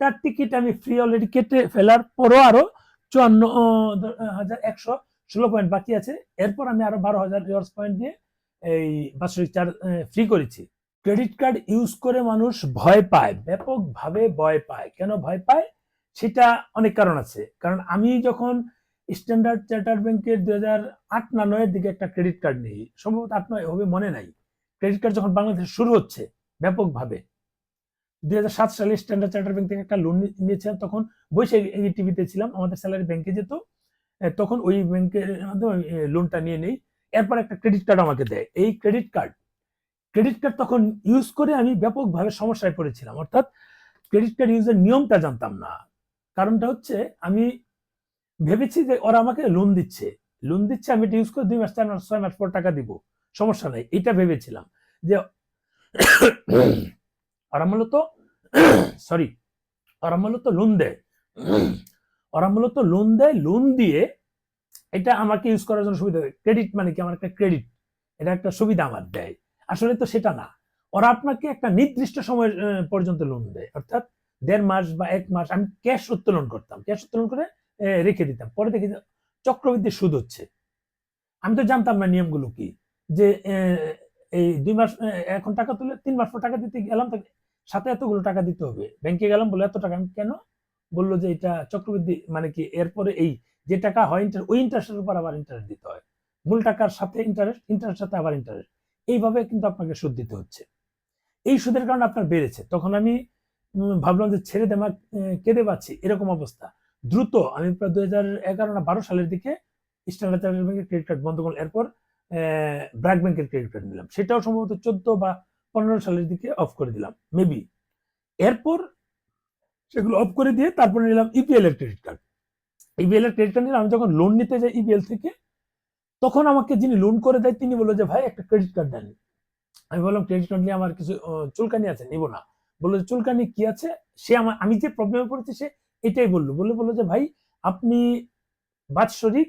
একটা টিকিট আমি free already কেটে ফেলার পরও আরও চুয়ান্ন হাজার একশো ষোলো পয়েন্ট বাকি আছে। এরপর আমি আরও বারো হাজার রিওয়ার্স পয়েন্ট দিয়ে এই বাৎসরিক চার্জ ফ্রি করেছি। ক্রেডিট কার্ড ইউজ করে মানুষ ভয় পায়, ব্যাপকভাবে ভয় পায়। কেন ভয় পায়? সেটা অনেক কারণ আছে। কারণ আমি যখন স্ট্যান্ডার্ড চার্টার ব্যাংকের দুই হাজার আট না নয়ের দিকে একটা ক্রেডিট কার্ড নিই, সম্ভবত আট নয় হবে মনে নাই। ক্রেডিট কার্ড যখন বাংলাদেশে শুরু হচ্ছে ব্যাপকভাবে দুই হাজার সাত সালে স্ট্যান্ডার্ড চার্টার ব্যাংক থেকে একটা লোন নিয়েছিলাম, তখন বসে এই টিভিতে ছিলাম, আমাদের স্যালারি ব্যাংকে যেত। তখন ওই ব্যাংকের মাধ্যমে লোনটা নিয়ে নেই। এরপর একটা ক্রেডিট কার্ড আমাকে দেয়। এই ক্রেডিট কার্ড ক্রেডিট কার্ড তখন ইউজ করে আমি ব্যাপকভাবে সমস্যায় পড়েছিলাম। অর্থাৎ ক্রেডিট কার্ড ইউজের নিয়মটা জানতাম না। কারণটা হচ্ছে আমি ভেবেছি যে ওরা আমাকে লোন দিচ্ছে। লোন দিচ্ছে, আমি এটা ইউজ করে দুই মাস, চার মাস, ছয় মাস পর টাকা দিব। সমস্যা নাই, এটা ভেবেছিলাম। যে ওরা মূলত সরি ওরা মূলত লোন দেয়। ওরা মূলত লোন দেয় লোন দিয়ে এটা আমাকে ইউজ করার জন্য সুবিধা ক্রেডিট মানে কি? আমার একটা ক্রেডিট এটা একটা সুবিধা আমার দেয়। আসলে তো সেটা না। ওরা আপনাকে একটা নির্দিষ্ট সময় পর্যন্ত লোন দেয়। অর্থাৎ দেড় মাস বা এক মাস আমি ক্যাশ উত্তোলন করতাম। ক্যাশ উত্তোলন করে রেখে দিতাম। পরে দেখি চক্রবৃদ্ধি সুদ হচ্ছে। আমি তো জানতাম না নিয়মগুলো কি? যে এই দুই মাস এখন টাকা তুলে তিন মাস পর টাকা দিতে গেলাম সাথে এতগুলো টাকা দিতে হবে। ব্যাংকে গেলাম বলে এত টাকা? কেন? বলল যে, এটা চক্রবৃদ্ধি মানে কি, এরপরে এই যে টাকা হয় ইন্টার ওই ইন্টারেস্টের উপর আবার ইন্টারেস্ট দিতে হয়। মূল টাকার সাথে ইন্টারেস্ট ইন্টারেস্ট সাথে আবার ইন্টারেস্ট এইভাবে কিন্তু আপনাকে সুদ দিতে হচ্ছে। এই সুদের কারণে আপনার বেড়েছে। তখন আমি ভাবলাম যে, ছেড়ে দেমা কেঁদে পাচ্ছি? এরকম অবস্থা। দ্রুত আমি প্রায় দুই হাজার এগারো না বারো সালের দিকে স্ট্যান্ডার্ড ব্যাংকের ক্রেডিট কার্ড বন্ধ করলাম। এরপর ব্র্যাক ব্যাংকের ক্রেডিট কার্ড নিলাম। সেটাও সম্ভবত চোদ্দ বা পনেরো সালের দিকে অফ করে দিলাম মেবি এরপর সেগুলো অফ করে দিয়ে তারপরে নিলাম ইপিএল এর ক্রেডিট কার্ড ইপিএল এর ক্রেডিট কার্ড নিলাম, আমি যখন লোন নিতে যাই ইপিএল থেকে, তখন আমাকে যিনি লোন করে দেয় তিনি বলল যে, ভাই, একটা ক্রেডিট কার্ড দেন। আমি বললাম ক্রেডিট কার্ড নিয়ে আমার কিছু চুলকানি আছে, নিব না। বলল যে চুলকানি কি আছে? সে আমার, আমি যে প্রবলেমে পড়েছি, সে এটাই বলল। বলে, বলল যে, ভাই, আপনি বাৎসরিক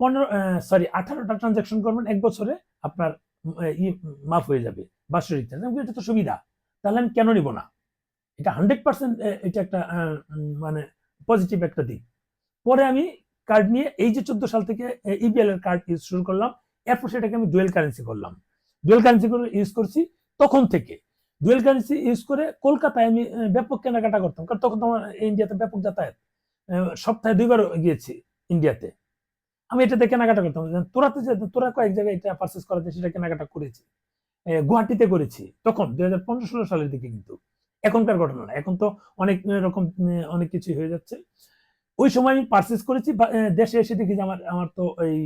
পনেরো সরি আঠারোটা ট্রানজাকশন করবেন, এক বছরে আপনার ই, মাফ হয়ে যাবে। বাৎসরিক এটা তো সুবিধা, তাহলে আমি কেন নিব না? এটা হান্ড্রেড পার্সেন্ট এটা একটা মানে পজিটিভ একটা দিক। পরে আমি কার্ড নিয়ে এই যে চোদ্দ সাল থেকে ইবিএল এর কার্ড ইউজ শুরু করলাম, এরপর সেটাকে আমি ডুয়েল কারেন্সি করলাম। ডুয়েল কারেন্সি করে ইউজ করছি তখন থেকে। ডুয়েল কারেন্সি ইউজ করে কলকাতায় আমি ব্যাপক কেনাকাটা করতাম, কারণ তখন তো আমার ইন্ডিয়াতে ব্যাপক যাতায়াত। সপ্তাহে দুইবার গিয়েছি ইন্ডিয়াতে আমি এটাতে কেনাকাটা করতাম। তোরাতে যে তোরা কয়েক জায়গায় এটা পারচেস করাতে সেটা কেনাকাটা করেছি। গুয়াহাটিতে করেছি। তখন, দুই হাজার পনেরো ষোলো সালের দিকে কিন্তু। এখনকার ঘটনা না। এখন তো অনেক রকম অনেক কিছু হয়ে যাচ্ছে। ওই সময় আমি পারচেস করেছি দেশে এসে দেখি যে আমার আমার তো এই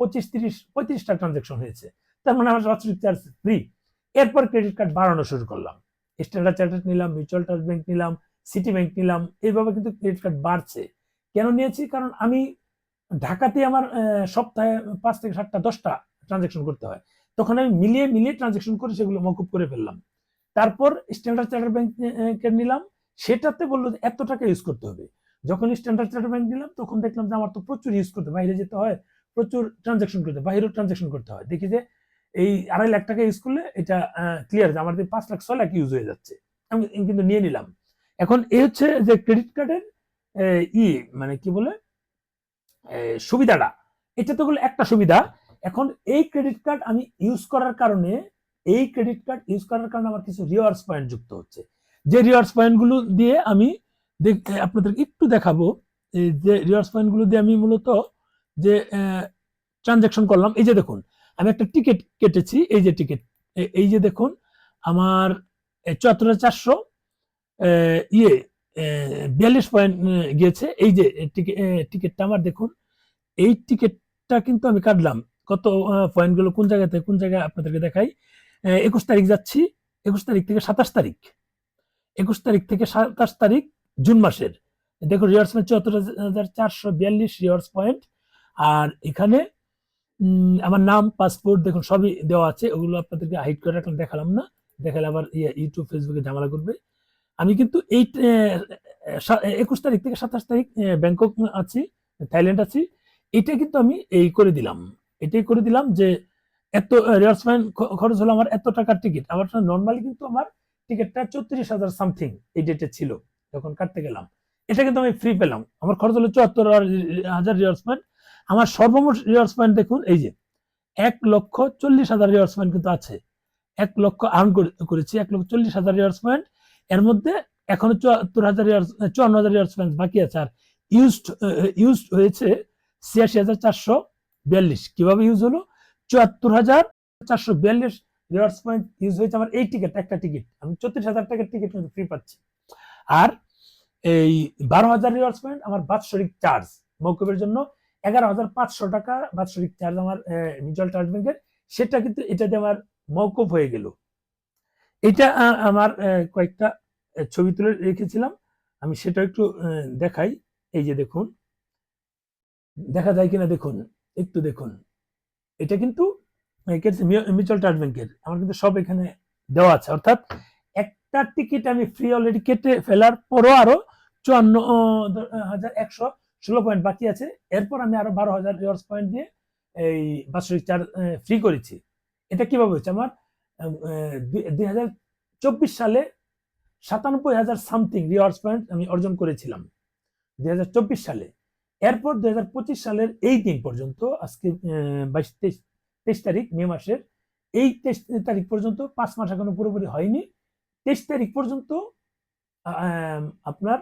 পঁচিশ তিরিশ, পঁয়ত্রিশটা ট্রানজাকশন হয়েছে। তার মানে আমার বাৎসরিক চার্জ ফ্রি এরপর ক্রেডিট কার্ড বাড়ানো শুরু করলাম। স্ট্যান্ডার্ড চার্টার্ড নিলাম মিউচুয়াল ট্রাস্ট ব্যাংক নিলাম সিটি ব্যাংক নিলাম, এইভাবে কিন্তু ক্রেডিট কার্ড বাড়ছে। কেন নিয়েছি? কারণ আমি ঢাকাতে আমার সপ্তাহে পাঁচ থেকে সাতটা, দশটা ট্রানজাকশন করতে হয়। তখন আমি মিলিয়ে মিলিয়ে ট্রানজাকশন করে সেগুলো মকুব করে ফেললাম। তারপর স্ট্যান্ডার্ড চার্টার ব্যাংক নিলাম সেটাতে বলল যে এত টাকা ইউজ করতে হবে। যখন স্ট্যান্ডার্ড চার্টার ব্যাংক নিলাম তখন দেখলাম যে আমার তো প্রচুর ইউজ করতে বাইরে যেতে হয় প্রচুর ট্রানজাকশন করতে বাইরেও ট্রানজাকশন করতে হয়। দেখি যে এই আড়াই লাখ টাকা ইউজ করলে এটা ক্লিয়ার যে আমার পাঁচ লাখ ছয় লাখ ইউজ হয়ে যাচ্ছে। আমি কিন্তু নিয়ে নিলাম। এখন এই হচ্ছে যে ক্রেডিট কার্ডের ই মানে কি বলে? এ, সুবিধাটা। এটা তো হলো একটা সুবিধা এখন এই ক্রেডিট কার্ড আমি ইউজ করার কারণে, এই ক্রেডিট কার্ড ইউজ করার কারণে আমার কিছু রিওয়ার্ডস পয়েন্ট যুক্ত হচ্ছে। যে রিওয়ার্ডস পয়েন্টগুলো দিয়ে আমি আপনাদেরকে একটু দেখাবো। যে রিওয়ার্ডস পয়েন্টগুলো দিয়ে আমি মূলত যে ট্রানজাকশন করলাম, এই যে দেখুন, আমি একটা টিকিট কেটেছি, এই যে টিকিট এই যে দেখুন, আমার চুয়াত্তর চারশো ইয়ে বিয়াল্লিশ পয়েন্ট গিয়েছে। এই যে টিকিটটা আমার দেখুন, এই টিকিটটা কিন্তু আমি কাটলাম। কত পয়েন্টগুলো কোন জায়গাতে কোন জায়গায় আপনাদেরকে দেখাই? একুশ তারিখ যাচ্ছি একুশ তারিখ থেকে সাতাশ তারিখ। একুশ তারিখ থেকে সাতাশ তারিখ জুন মাসের। দেখুন রিওয়ার্স পয়েন্ট চুয়াত্তর হাজার চারশো বিয়াল্লিশ রিওয়ার্স পয়েন্ট আর এখানে আমার নাম পাসপোর্ট দেখুন সবই দেওয়া আছে। ওগুলো আপনাদেরকে হাইড করে রাখলাম দেখালাম না। দেখালে আবার ইয়ে, ইউটিউব ফেসবুকে ঝামেলা করবে। আমি কিন্তু এই একুশ তারিখ থেকে সাতাশ তারিখ ব্যাংকক আছি থাইল্যান্ড আছি। এটা কিন্তু আমি এই করে দিলাম। এটাই করে দিলাম যে এত রিয়ার্স খরচ হলো আমার এত টাকার টিকিট আমার নর্মালি কিন্তু আমার টিকিটটা চৌত্রিশ হাজার সামথিং এই ডেটে ছিল, যখন কাটতে গেলাম। এটা কিন্তু আমি ফ্রি পেলাম। আমার খরচ হলো চুয়াত্তর হাজার রিওয়ার্স পয়েন্ট আমার সর্বমোট রিওয়ার্স পয়েন্ট দেখুন, এই যে, এক লক্ষ চল্লিশ হাজার রিওয়ার্স পয়েন্ট কিন্তু আছে। এক লক্ষ আর্ন করেছি, এক লক্ষ চল্লিশ হাজার রিওয়ার্স পয়েন্ট এর মধ্যে এখনও চুয়াত্তর হাজার চুয়ান্ন হাজার রিওয়ার্স পয়েন্ট বাকি আছে। আর ইউজড ইউজড হয়েছে ছিয়াশি হাজার চারশো। বিয়াল্লিশ। কীভাবে ইউজ হলো? চুয়াত্তর হাজার চারশো বিয়াল্লিশ রিওয়ার্স পয়েন্ট ইউজ হয়েছে আমার এই টিকিট একটা টিকিট আমি চৌত্রিশ হাজার টাকার টিকিট কিন্তু ফ্রি পাচ্ছি। আর এই বারো হাজার রিওয়ার্স পয়েন্ট আমার বাৎসরিক চার্জ মৌকুবের জন্য এগারো হাজার পাঁচশো টাকা বাৎসরিক চার্জ আমার মিউচুয়াল ট্রাস্ট ব্যাংকের সেটা কিন্তু এটাতে আমার মৌকুব হয়ে গেল। এটা আমার কয়েকটা ছবি তুলে রেখেছিলাম। আমি সেটা একটু দেখাই। এই যে দেখুন। দেখা যায় কিনা দেখুন। একটু দেখুন। এটা কিন্তু মিউচুয়াল ট্রাস্ট ব্যাংকের আমার কিন্তু সব এখানে দেওয়া আছে। অর্থাৎ একটা টিকিট আমি ফ্রি অলরেডি কেটে ফেলার পরও আরও চুয়ান্ন হাজার একশো ষোলো পয়েন্ট বাকি আছে। এরপর আমি আরও বারো হাজার রিওয়ার্স পয়েন্ট দিয়ে এই বাৎসরিক চার্জ ফ্রি করেছি। এটা কীভাবে হচ্ছে আমার দুই হাজার চব্বিশ সালে সাতানব্বই হাজার সামথিং রিওয়ার্স পয়েন্ট আমি অর্জন করেছিলাম। দুই হাজার চব্বিশ সালে। এরপর দুই হাজার পঁচিশ সালের এই দিন পর্যন্ত, আজকে বাইশ তেইশ তেইশ তারিখ, মে মাসের, এই তেইশ তারিখ পর্যন্ত পাঁচ মাস এখনও পুরোপুরি হয়নি। তেইশ তারিখ পর্যন্ত আপনার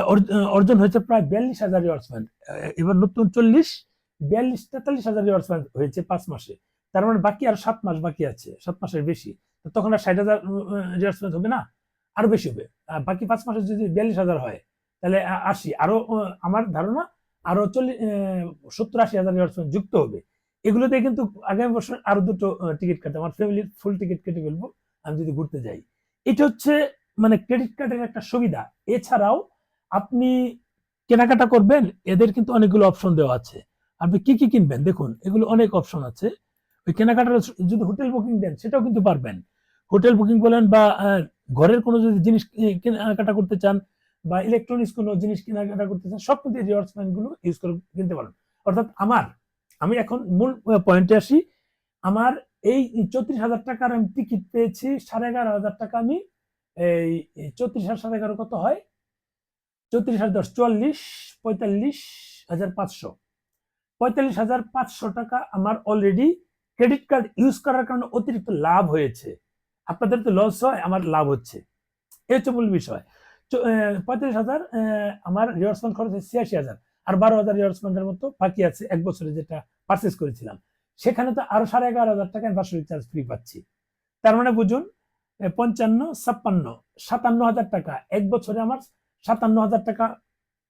অর্জ- অর্জন হয়েছে প্রায় বিয়াল্লিশ হাজার রিওয়ার্স পয়েন্ট এবার নতুন চল্লিশ, বিয়াল্লিশ, তেতাল্লিশ হাজার রিওয়ার্স পয়েন্ট হয়েছে পাঁচ মাসে। তার মানে বাকি আর সাত মাস বাকি আছে, সাত মাসের বেশি। তখন আর ষাট হাজার রিওয়ার্স পয়েন্ট হবে না? আরও বেশি হবে। বাকি পাঁচ মাসে যদি বিয়াল্লিশ হাজার হয়, তাহলে আ- আশি। আরও আমার ধারণা আরও চল্লিশ সত্তর আশি হাজার পয়েন্ট যুক্ত হবে। এগুলোতে কিন্তু আগামী বছর আরও দুটো টিকিট কাটে। আমার ফ্যামিলির ফুল টিকিট কেটে ফেলব, আমি যদি ঘুরতে যাই। এটা হচ্ছে মানে ক্রেডিট কার্ডের একটা সুবিধা। এছাড়াও আপনি কেনাকাটা করবেন, এদের কিন্তু অনেকগুলো অপশন দেওয়া আছে। আপনি কি কি কিনবেন? দেখুন, এগুলো অনেক অপশন আছে। ওই কেনাকাটার যদি হোটেল বুকিং দেন, সেটাও কিন্তু পারবেন। হোটেল বুকিং বলেন বা ঘরের কোনো যদি জিনিস কেনাকাটা করতে চান বা ইলেকট্রনিক্স কোনো জিনিস কেনাকাটা করতে চান সব কিন্তু রিওয়ার্ডসগুলো ইউজ করে কিনতে পারেন। অর্থাৎ আমার, আমি এখন মূল পয়েন্টে আসি। আমার এই চৌত্রিশ হাজার টাকার আমি টিকিট পেয়েছি, সাড়ে এগারো হাজার টাকা আমি, এই চৌত্রিশ হাজার, সাড়ে এগারো কত হয়? চৌত্রিশ হাজার দশ, চুয়াল্লিশ, পঁয়তাল্লিশ হাজার পাঁচশো। পঁয়তাল্লিশ হাজার পাঁচশো টাকা আমার অলরেডি ক্রেডিট কার্ড ইউজ করার কারণে অতিরিক্ত লাভ হয়েছে। আপনাদের তো লস হয়, আমার লাভ হচ্ছে। এই হচ্ছে মূল বিষয়। পঁয়তাল্লিশ হাজার আমার রিওয়ার্স খরচ ছিয়াশি হাজার। আর বারো হাজার রিওয়ার্স ফান্ডের মতো বাকি আছে এক বছরে যেটা পারচেস করেছিলাম। সেখানে তো আরও সাড়ে এগারো হাজার টাকা আমি বাৎসরিক চার্জ ফ্রি পাচ্ছি। তার মানে বুঝুন পঞ্চান্ন, ছাপ্পান্ন, সাতান্ন হাজার টাকা এক বছরে আমার সাতান্ন হাজার টাকা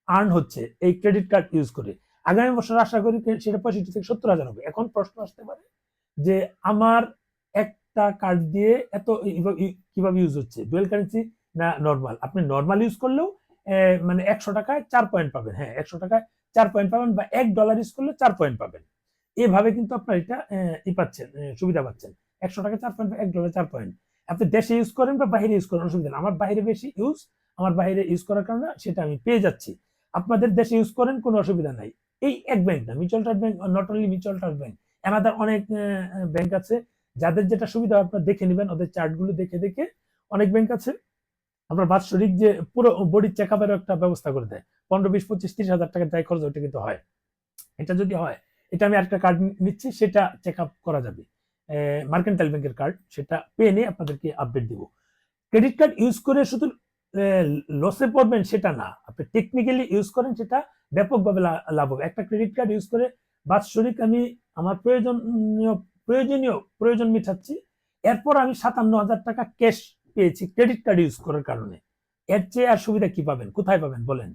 আর্ন হচ্ছে এই ক্রেডিট কার্ড ইউজ করে। আগামী বছর আশা করি সেটা পঁয়ষট্টি থেকে সত্তর হাজার হবে। এখন প্রশ্ন আসতে পারে যে আমার একটা কার্ড দিয়ে এত কীভাবে ইউজ হচ্ছে? ডুয়েল কারেন্সি না নর্মাল আপনি নর্মাল ইউজ করলেও মানে একশো টাকায় চার পয়েন্ট পাবেন। হ্যাঁ একশো টাকায় চার পয়েন্ট পাবেন বা এক ডলার ইউজ করলে চার পয়েন্ট পাবেন। এভাবে কিন্তু আপনার এটা ই পাচ্ছেন সুবিধা পাচ্ছেন। একশো টাকা চার পয়েন্ট এক ডলার চার পয়েন্ট আপনি দেশে ইউজ করেন বা বাইরে ইউজ করেন, অসুবিধা নেই। আমার বাইরে বেশি ইউজ আমার বাইরে ইউজ করার কারণে সেটা আমি পেয়ে যাচ্ছি। আপনাদের দেশে ইউজ করেন, কোনো অসুবিধা নাই। এই এক ব্যাংক না Mutual Trust Bank not only Mutual Trust Bank another অনেক ব্যাংক আছে। যাদের যেটা সুবিধা আপনারা দেখে নেবেন, ওদের চার্টগুলো দেখে দেখে অনেক ব্যাংক আছে। আপনার বাৎসরিক যে পুরো বডি চেক আপের একটা ব্যবস্থা করে দেয়। পনেরো, বিশ, পঁচিশ, তিরিশ হাজার টাকা যাই খরচ ওইটা কিন্তু হয়। এটা যদি হয়, এটা আমি একটা কার্ড নিচ্ছি, সেটা চেক আপ করা যাবে। মার্কেন্টাইল ব্যাংকের কার্ড সেটা পেয়ে নিয়ে আপনাদেরকে আপডেট দিব। ক্রেডিট কার্ড ইউজ করে শুধু লসে পড়বেন সেটা না। আপনি টেকনিক্যালি ইউজ করেন, সেটা ব্যাপকভাবে লাভ হবে। একটা ক্রেডিট কার্ড ইউজ করে বাৎসরিক আমি আমার প্রয়োজনীয় প্রয়োজনীয়, প্রয়োজন মিটাচ্ছি। এরপর আমি সাতান্ন হাজার টাকা ক্যাশ পেয়েছি ক্রেডিট কার্ড ইউজ করার কারণে। এর চেয়ে আর সুবিধা কি পাবেন? কোথায় পাবেন? বলেন।